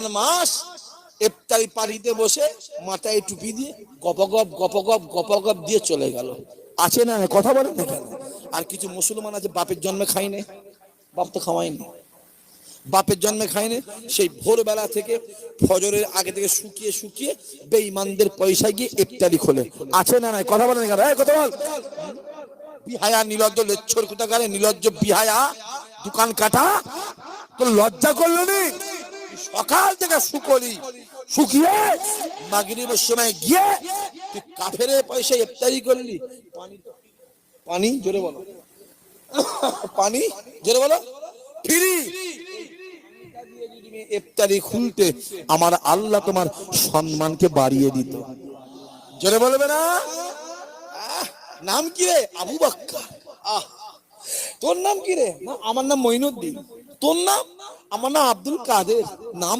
রমজান মাস ইফতারি পানিতে বসে মাথায় টুপি দিয়ে গপগপ গপগপ গপগপ দিয়ে চলে গেল। আছে না কথা বলেন না কেন? আর কিছু মুসলমান আছে, বাপের জন্মে খায়নি। বাপ তো খাওয়ায়নি। বাপের জন্মে খায়নি। সেই ভোরবেলা থেকে ফজরের আগে থেকে শুকিয়ে শুকিয়ে বেঈমানদের পয়সা গিয়ে ইফতারি খোলে। আছে না নাই? কথা বলেন কেন? কথা বল। বিহায়া নীলজ্জ লেচ্ছর কোথাকারে? নীলজ্জ বিহায়া, দোকান কাটা? তো লজ্জা করল নি? সকাল থেকে শুকলি। শুকিয়ে মাগরিবের সময় গিয়ে তুই কাফের পয়সা ইফতারি করলি। পানি জোরে বলো। পানি? জোরে বলো। ফ্রি। ইফতারি খুলতে আমার আল্লাহ তোমার সম্মানকে বাড়িয়ে দিত। জোরে বলবে না? নাম কি রে? আবু বাক্কা আহ, তোর নাম কি রে? আমার নাম মইনুদ্দিন তোর নাম? আমার নাম আব্দুল কাদের নাম